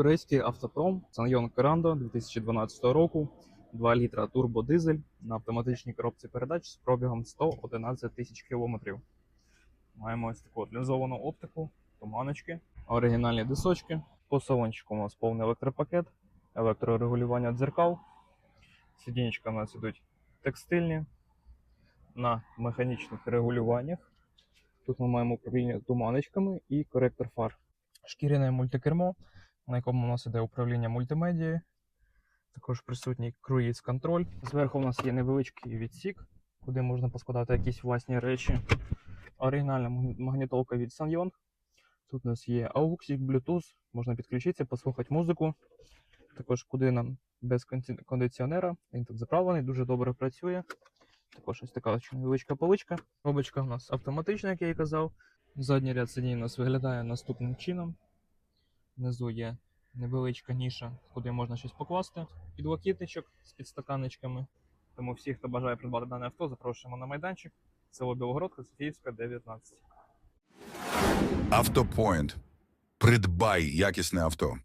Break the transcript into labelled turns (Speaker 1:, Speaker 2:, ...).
Speaker 1: Корейський автопром Sanyong Корандо 2012 року, 2 літра турбодизель на автоматичній коробці передач з пробігом 111 тисяч кілометрів. Маємо ось таку лінзовану оптику, туманочки, оригінальні дисочки. По салончику у нас повний електропакет, електрорегулювання дзеркал. Сидінечка у нас ідуть текстильні на механічних регулюваннях. Тут ми маємо управління туманочками і коректор фар. Шкіряне мультикермо, на якому у нас іде управління мультимедією. Також присутній круїз контроль. Зверху у нас є невеличкий відсік, куди можна поскладати якісь власні речі. Оригінальна магні- магнітолка від Sanyong. Тут у нас є AUX, Bluetooth, можна підключитися, послухати музику. Також куди нам без кондиціонера. Він тут заправлений, дуже добре працює. Також ось така невеличка поличка. Робочка у нас автоматична, як я і казав. Задній ряд сидінь у нас виглядає наступним чином. Внизу є невеличка ніша, куди можна щось покласти. Підлокітничок з підстаканечками. Тому всі, хто бажає придбати дане авто, запрошуємо на майданчик. Село Білогородка, Софіївська, 19.
Speaker 2: Автопоінт. Придбай якісне авто.